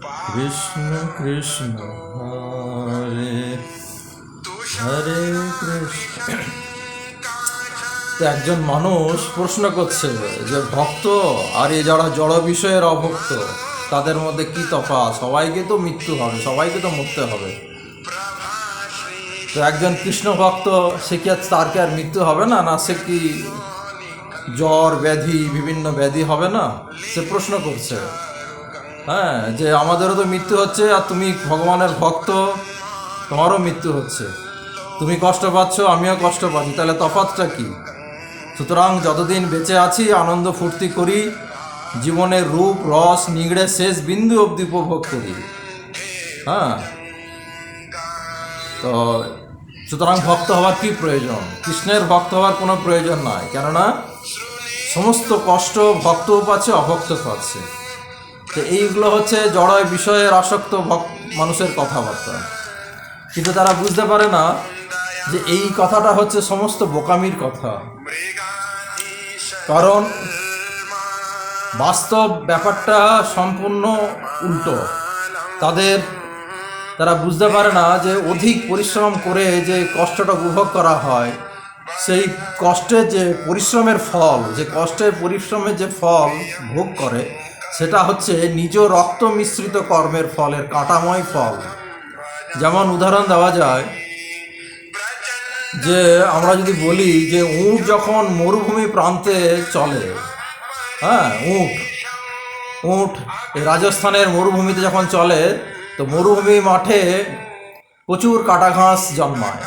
কৃষ্ণ কৃষ্ণ, হরে। হরে কৃষ্ণ। তো একজন মানুষ প্রশ্ন করছে যে, ভক্ত আর এ যারা জড় বিষয়ের অভক্ত, তাদের মধ্যে কি তফাৎ? সবাইকে তো মৃত্যু হবে, সবাইকে তো মরতে হবে। তো একজন কৃষ্ণ ভক্ত, সে কি আর, তার কি আর মৃত্যু হবে না? না, সে কি জ্বর, ব্যাধি, বিভিন্ন ব্যাধি হবে না? সে প্রশ্ন করছে। হ্যাঁ যে আমাদেরও তো মৃত্যু হচ্ছে আর তুমি ভগবানের ভক্ত, তোমারও মৃত্যু হচ্ছে। তুমি কষ্ট পাচ্ছ, আমিও কষ্ট পাচ্ছি। তাহলে তফাৎটা কি? সুতরাং যতদিন বেঁচে আছি, আনন্দ ফুর্তি করি, জীবনের রূপ, রস নিগড়ে শেষ বিন্দু অবধি উপভোগ করি। হ্যাঁ। তো সুতরাং ভক্ত হওয়ার কি প্রয়োজন? কৃষ্ণের ভক্ত হওয়ার কোনো প্রয়োজন নাই। কেননা, সমস্ত কষ্ট ভক্তও পাচ্ছে অভক্ত পাচ্ছে। তো এইগুলো হচ্ছে জড়য় বিষয়ের আসক্ত মানুষের কথাবার্তা। কিন্তু তারা বুঝতে পারে না যে এই কথাটা হচ্ছে সমস্ত বোকামির কথা। কারণ বাস্তব ব্যাপারটা সম্পূর্ণ উল্টো। তাদের, তারা বুঝতে পারে না যে অধিক পরিশ্রম করে যে কষ্টটা উপভোগ করা হয়, সেই কষ্টের যে পরিশ্রমের ফল, যে কষ্টের পরিশ্রমের যে ফল ভোগ করে সেটা হচ্ছে নিজ রক্ত মিশ্রিত কর্মের ফলের কাটাময় ফল। যেমন উদাহরণ দেওয়া যায় যে আমরা যদি বলি যে উট যখন মরুভূমি প্রান্তে চলে হ্যাঁ উট উট রাজস্থানের মরুভূমিতে যখন চলে, তো মরুভূমি মাঠে প্রচুর কাটা ঘাস জন্মায়।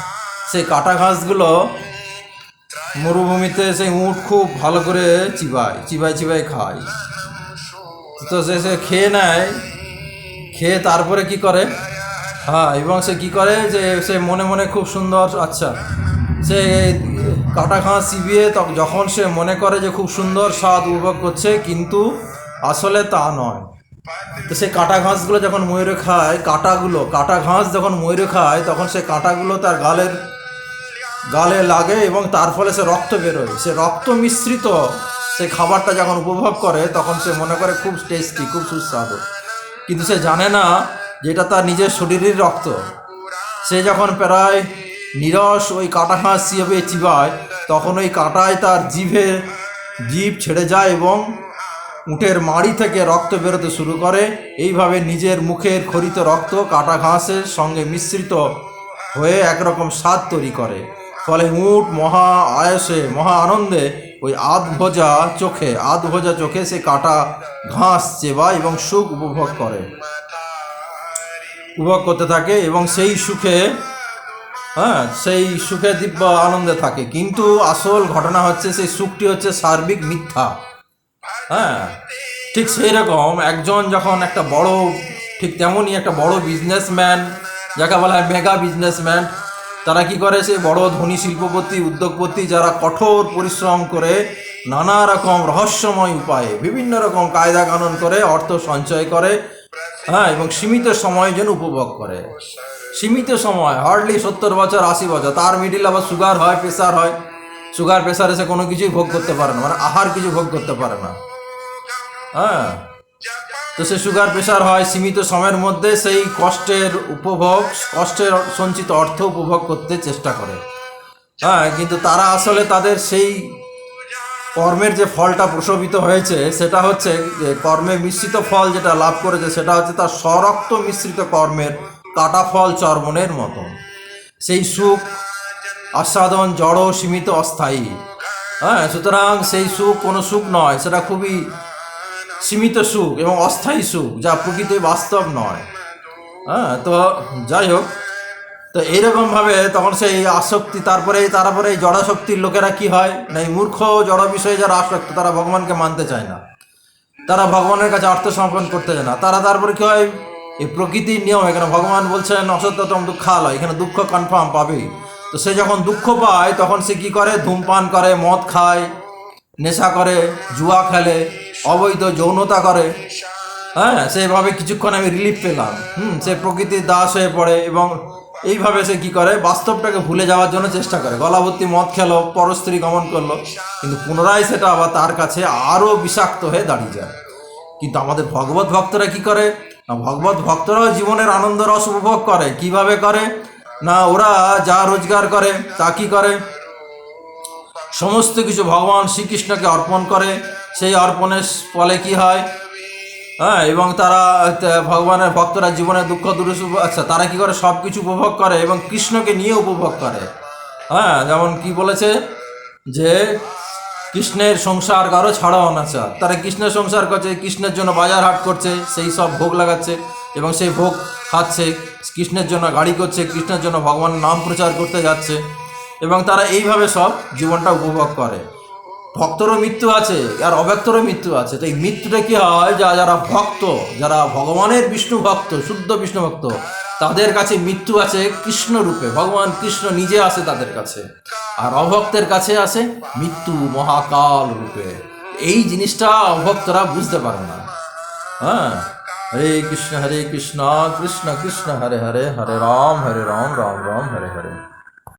সেই কাটা ঘাসগুলো মরুভূমিতে সেই উট খুব ভালো করে চিবায় চিবাই চিবাই খায়। তো সে সে খেয়ে নেয়, খেয়ে তারপরে কি করে? হ্যাঁ এবং সে কি করে যে সে মনে মনে খুব সুন্দর আচ্ছা সে কাটা ঘাস চিবিয়ে যখন সে মনে করে যে খুব সুন্দর স্বাদ উপভোগ করছে, কিন্তু আসলে তা নয়। তো সেই কাটা ঘাসগুলো যখন ময়ূরে খায়, কাটাগুলো, কাটা ঘাস যখন ময়ূরে খায়, তখন সে কাটাগুলো তার গালের, গালে লাগে এবং তার ফলে সে রক্ত বেরোয়। সে রক্ত মিশ্রিত সে খাবারটা যখন উপভোগ করে, তখন সে মনে করে খুব টেস্টি খুব সুস্বাদু। কিন্তু সে জানে না যে এটা তার নিজের শরীরের রক্ত। সে যখন প্রায় নিরস ওই কাটা ঘাস চিবে চিবায়, তখন ওই কাঁটায় তার জিভে জিভ ছেড়ে যায় এবং উটের মাড়ি থেকে রক্ত বেরোতে শুরু করে। এইভাবে নিজের মুখের খরিত রক্ত কাটা ঘাসের সঙ্গে মিশ্রিত হয়ে একরকম স্বাদ তৈরি করে। ফলে উট মহা আয়সে, মহা আনন্দে ওই আধ ভোজা চোখে, আধ ভোজা চোখে সে কাটা ঘাস চেবায় এবং সুখ উপভোগ করে। উপভোগ করতে থাকে এবং সেই সুখে হ্যাঁ সেই সুখে দিব্য আনন্দে থাকে। কিন্তু আসল ঘটনা হচ্ছে, সেই সুখটি হচ্ছে সার্বিক মিথ্যা। হ্যাঁ ঠিক সেই রকম একজন যখন একটা বড়, ঠিক তেমনই একটা বড় বিজনেসম্যান যাকে বলা হয় মেগা বিজনেসম্যান তারা কি করে? সেই বড় ধনী শিল্পপতি, উদ্যোগপতি যারা কঠোর পরিশ্রম করে নানা রকম রহস্যময় উপায়ে বিভিন্ন রকম কায়দা কানুন করে অর্থ সঞ্চয় করে হ্যাঁ এবং সীমিত সময় যেন উপভোগ করে। সীমিত সময় হার্ডলি সত্তর বছর, আশি বছর, তার মিডিল আবার সুগার হয় প্রেশার হয়। সুগার প্রেশার এসে কোনো কিছুই ভোগ করতে পারে না মানে আহার কিছু ভোগ করতে পারে না। হ্যাঁ তো সে সুগার প্রেশার হয় সীমিত সময়ের মধ্যে সেই কষ্টের উপভোগ, কষ্টের সঞ্চিত অর্থ উপভোগ করতে চেষ্টা করে। হ্যাঁ কিন্তু তারা আসলে তাদের সেই কর্মের যে ফলটা প্রসবিত হয়েছে, সেটা হচ্ছে যে কর্মে মিশ্রিত ফল যেটা লাভ করেছে, সেটা হচ্ছে তার স্বরক্ত মিশ্রিত কর্মের কাটা ফল চর্বণের মতো। সেই সুখ, আস্বাদন জড় সীমিত, অস্থায়ী। হ্যাঁ সুতরাং সেই সুখ কোনো সুখ নয়, সেটা খুবই সীমিত সুখ এবং অস্থায়ী সুখ, যা প্রকৃতি বাস্তব নয়। হ্যাঁ তো যাই হোক, তো এইরকমভাবে তখন সেই আসক্তি, তারপরে তারপরে এই জড়াশক্তির লোকেরা কি হয়? না এই মূর্খ জড় বিষয়ে যারা আসক্ত, তারা ভগবানকে মানতে চায় না। তারা ভগবানের কাছে আত্মসমর্পণ করতে চায় না। তারা তারপরে কি হয়? এই প্রকৃতির নিয়ম, এখানে ভগবান বলছেন, অসত্যতম দুঃখ আলয় এখানে দুঃখ কনফার্ম পাবেই। তো সে যখন দুঃখ পায়, তখন সে কি করে? ধূমপান করে, মদ খায় নেশা করে, জুয়া খেলে, অবৈধ যৌনতা করে। হ্যাঁ সেভাবে কিছুক্ষণ আমি রিলিফ পেলাম। হুম, সে প্রকৃতির দাস হয়ে পড়ে এবং এইভাবে সে কি করে? বাস্তবটাকে ভুলে যাওয়ার জন্য চেষ্টা করে। গলাভর্তি মদ খেলো, পরস্ত্রী গমন করল, কিন্তু পুনরায় সেটা আবার তার কাছে আরও বিষাক্ত হয়ে দাঁড়িয়ে যায়। কিন্তু আমাদের ভগবত ভক্তরা কি করে? না, ভগবত ভক্তরাও জীবনের আনন্দ রস উপভোগ করে। কীভাবে করে? না, ওরা যা রোজগার করে, তা কি করে? সমস্ত কিছু ভগবান শ্রীকৃষ্ণকে অর্পণ করে। সেই অর্পণের ফলে কি হয়? হ্যাঁ এবং তারা ভগবানের ভক্তরা জীবনে দুঃখ, দুরুস আচ্ছা তারা কি করে? সব কিছু উপভোগ করে এবং কৃষ্ণকে নিয়ে উপভোগ করে। হ্যাঁ যেমন কি বলেছে যে, কৃষ্ণের সংসার কারও ছাড়াও না চা তারা কৃষ্ণের সংসার করছে, কৃষ্ণের জন্য বাজার হাট করছে, সেই সব ভোগ লাগাচ্ছে এবং সেই ভোগ খাচ্ছে, কৃষ্ণের জন্য গাড়ি করছে, কৃষ্ণের জন্য ভগবানের নাম প্রচার করতে যাচ্ছে। এবং তারা এইভাবে সব জীবনটা উপভোগ করে। ভক্তরও মৃত্যু আছে, আর অব্যক্তরও মৃত্যু আছে। তো এই মৃত্যুটা কি হয়? যা, যারা ভক্ত, যারা ভগবানের বিষ্ণু ভক্ত, শুদ্ধ বিষ্ণু ভক্ত, তাদের কাছে মৃত্যু আছে কৃষ্ণ রূপে। ভগবান কৃষ্ণ নিজে আসে তাদের কাছে, আর অভক্তের কাছে আসে মৃত্যু মহাকাল রূপে। এই জিনিসটা অভক্তরা বুঝতে পারে না। হ্যাঁ? হরে কৃষ্ণ হরে কৃষ্ণ কৃষ্ণ কৃষ্ণ, হরে হরে হরে রাম হরে রাম রাম রাম, হরে হরে।